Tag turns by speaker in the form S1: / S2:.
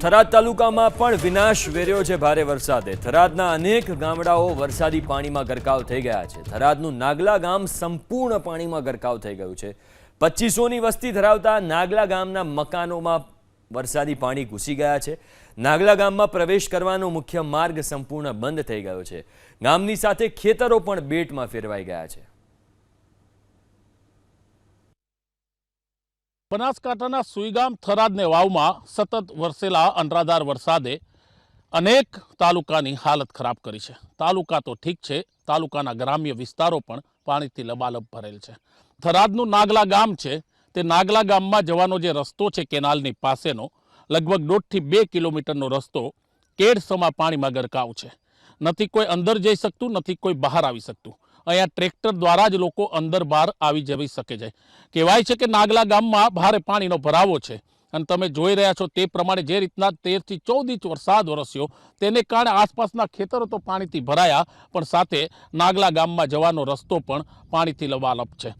S1: થરાદ તાલુકામાં પણ વિનાશ વેર્યો છે ભારે વરસાદે. થરાદના અનેક ગામડાઓ વરસાદી પાણીમાં ગરકાવ થઈ ગયા છે. થરાદનું નાગલા ગામ સંપૂર્ણ પાણીમાં ગરકાવ થઈ ગયું છે. પચીસોની વસ્તી ધરાવતા નાગલા ગામના મકાનોમાં વરસાદી પાણી ઘૂસી ગયા છે. નાગલા ગામમાં પ્રવેશ કરવાનો મુખ્ય માર્ગ સંપૂર્ણ બંધ થઈ ગયો છે. ગામની સાથે ખેતરો પણ બેટમાં ફેરવાઈ ગયા છે.
S2: બનાસકાંઠાના સુઈગામ થરાદને વાવમાં સતત વરસેલા અનરાધાર વરસાદે અનેક તાલુકાની હાલત ખરાબ કરી છે. તાલુકા તો ઠીક છે, તાલુકાના ગ્રામ્ય વિસ્તારો પણ પાણીથી લબાલબ ભરેલ છે. થરાદનું નાગલા ગામ છે, તે નાગલા ગામમાં જવાનો જે રસ્તો છે કેનાલની પાસેનો, લગભગ દોઢથી બે કિલોમીટરનો રસ્તો કેડસમા પાણીમાં ગરકાવ છે. નથી કોઈ અંદર જઈ શકતું, નથી કોઈ બહાર આવી શકતું. અહીંયા ટ્રેક્ટર દ્વારા જ લોકો અંદર બહાર આવી જવી શકે છે. કહેવાય છે કે નાગલા ગામમાં ભારે પાણીનો ભરાવો છે. અને તમે જોઈ રહ્યા છો તે પ્રમાણે જે રીતના તેરથી ચૌદ ઇંચ વરસાદ વરસ્યો તેને કારણે આસપાસના ખેતરો તો પાણીથી ભરાયા, પણ સાથે નાગલા ગામમાં જવાનો રસ્તો પણ પાણીથી લવાલપ છે.